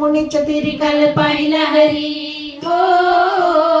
മുണിച്ച തിരികൽ പൈലഹരി. ഓ